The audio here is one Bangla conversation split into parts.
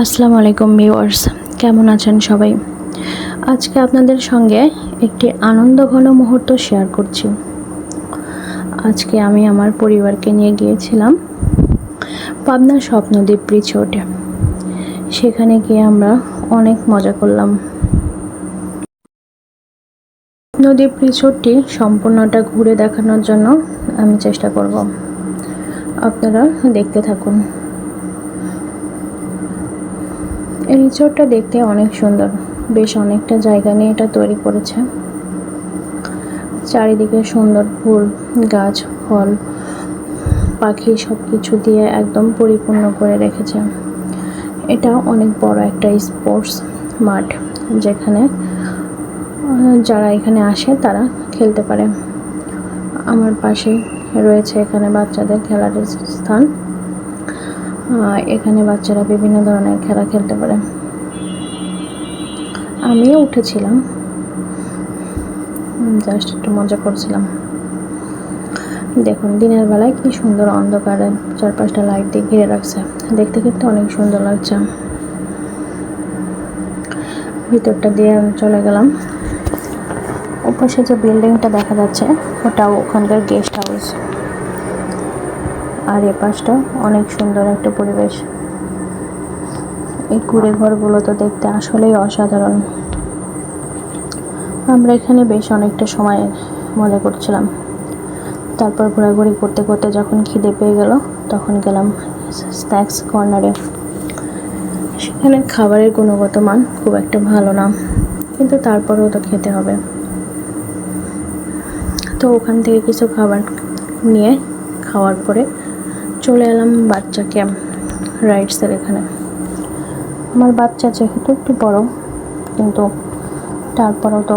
আসসালামু আলাইকুম ভিউয়ার্স, কেমন আছেন সবাই? আজকে আপনাদের সঙ্গে একটি আনন্দঘন মুহূর্ত শেয়ার করছি। আজকে আমি আমার পরিবারকে নিয়ে গিয়েছিলাম পাবনা স্বপ্নদ্বীপ রিসোর্টে। সেখানে গিয়ে আমরা অনেক মজা করলাম। নদীপ রিসোর্টটি সম্পূর্ণটা ঘুরে দেখানোর জন্য আমি চেষ্টা করব। আপনারা দেখতে থাকুন এই রিসোর্টটা দেখতে অনেক সুন্দর। বেশ অনেকটা জায়গা নিয়ে এটা তৈরি করেছে। চারিদিকে সুন্দর ফুল, গাছ, ফল, পাখি সব কিছু দিয়ে একদম পরিপূর্ণ করে রেখেছে। এটা অনেক বড় একটা স্পোর্টস মাঠ, যেখানে যারা এখানে আসে তারা খেলতে পারে। আমার পাশে রয়েছে এখানে বাচ্চাদের খেলার স্থান। এখানে বাচ্চারা বিভিন্ন ধরনের খেলা খেলতে পারে। আমিও উঠেছিলাম। জাস্ট একটু মজা করছিলাম। দেখুন, দিনের বেলায় কি সুন্দর অন্ধকারে চারপাশটা লাইট দিয়ে ঘিরে রাখছে। দেখতে কিন্তু অনেক সুন্দর লাগছে। ভিতরটা দিয়ে চলে গেলাম। ওপাশে যে বিল্ডিংটা দেখা যাচ্ছে, ওটাও ওখানকার গেস্ট হাউস আর এ পাশটা অনেক সুন্দর একটা পরিবেশ। এই কুড়ে ঘরগুলো তো দেখতে আসলেই অসাধারণ। আমরা এখানে বেশ অনেকটা সময় মজা করছিলাম। তারপর ঘোরাঘুরি করতে করতে যখন খিদে পেয়ে গেল, তখন গেলাম স্ন্যাক্স কর্নারে। সেখানে খাবারের গুণগত মান খুব একটা ভালো না, কিন্তু তারপরেও তো খেতে হবে। তো ওখান থেকে কিছু খাবার নিয়ে খাওয়ার পরে চলে এলাম বাচ্চাকে রাইডসের এখানে। আমার বাচ্চা যেহেতু একটু বড়, কিন্তু তারপরেও তো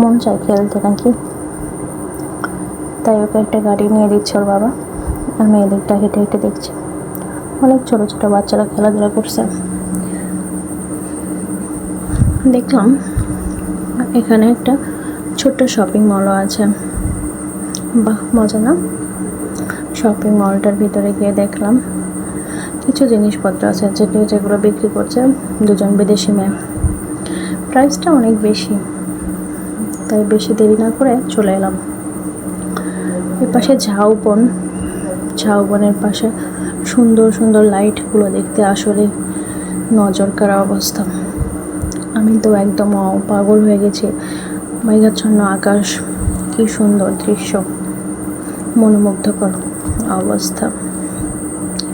মন চায় খেলতে নাকি। তাই ওকে একটা গাড়ি নিয়ে দিচ্ছে ওর বাবা। আমি এদিকটা হেঁটে হেঁটে দেখছি। অনেক ছোটো ছোটো বাচ্চারা খেলাধুলা করছে। দেখলাম এখানে একটা ছোট্ট শপিং মলও আছে। বাহ, মজা না? শপিং মলটার ভিতরে গিয়ে দেখলাম কিছু জিনিসপত্র আছে যেগুলো যেগুলো বিক্রি করছে দুজন বিদেশি মেয়ে। প্রাইসটা অনেক বেশি, তাই বেশি দেরি না করে চলে এলাম। এর পাশে ঝাউবন, ঝাউবনের পাশে সুন্দর সুন্দর লাইটগুলো দেখতে আসলে নজর কাড়া অবস্থা। আমি তো একদম পাগল হয়ে গেছি। মেঘাচ্ছন্ন আকাশ, কি সুন্দর দৃশ্য। মনোমুগ্ধকর অবস্থা।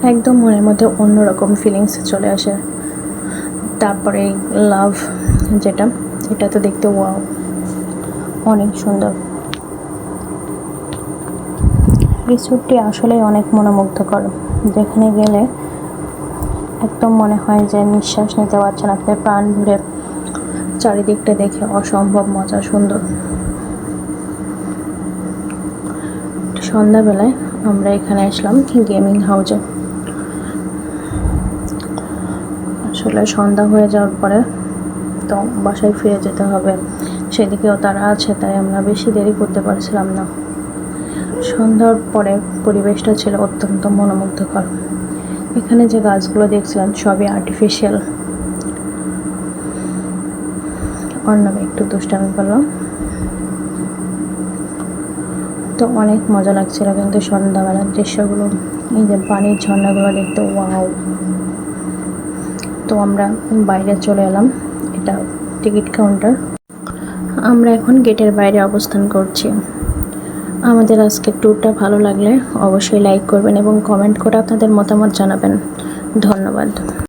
একদম মনের মধ্যে অন্যরকম ফিলিংস চলে আসে। তারপরে লাভ যেটা, এটা তো দেখতে ওয়াও অনেক সুন্দর। রিসোর্টটি আসলে অনেক মনোমুগ্ধকর। যেখানে গেলে একদম মনে হয় যে নিঃশ্বাস নিতে পারছেন আপনি প্রাণ ভরে চারিদিকটা দেখে অসম্ভব মজা, সুন্দর। সন্ধ্যাবেলায় আমরা এখানে আসলাম গেমিং হাউজে। আসলে সন্ধ্যা হয়ে যাওয়ার পরে তো বাসায় ফিরে যেতে হবে। সেদিকেও তারা আছে, তাই আমরা বেশি দেরি করতে পারছিলাম না। সন্ধ্যার পরে পরিবেশটা ছিল অত্যন্ত মনোমুগ্ধকর। এখানে যে গাছগুলো দেখছিলাম, সবই আর্টিফিশিয়াল অর্ণবে একটু দুষ্টামি করলাম। তো অনেক মজা লাগছিল কিন্তু সন্ধ্যাবেলার দৃশ্যগুলো, এই যে পানির ঝর্ণাগুলো দেখতে, ওয়াও। তো আমরা বাইরে চলে এলাম, এটা টিকিট কাউন্টার। আমরা এখন গেটের বাইরে অবস্থান করছি। আমাদের আজকের ট্যুরটা ভালো লাগলে অবশ্যই লাইক করবেন এবং কমেন্ট করে আপনাদের মতামত জানাবেন। ধন্যবাদ।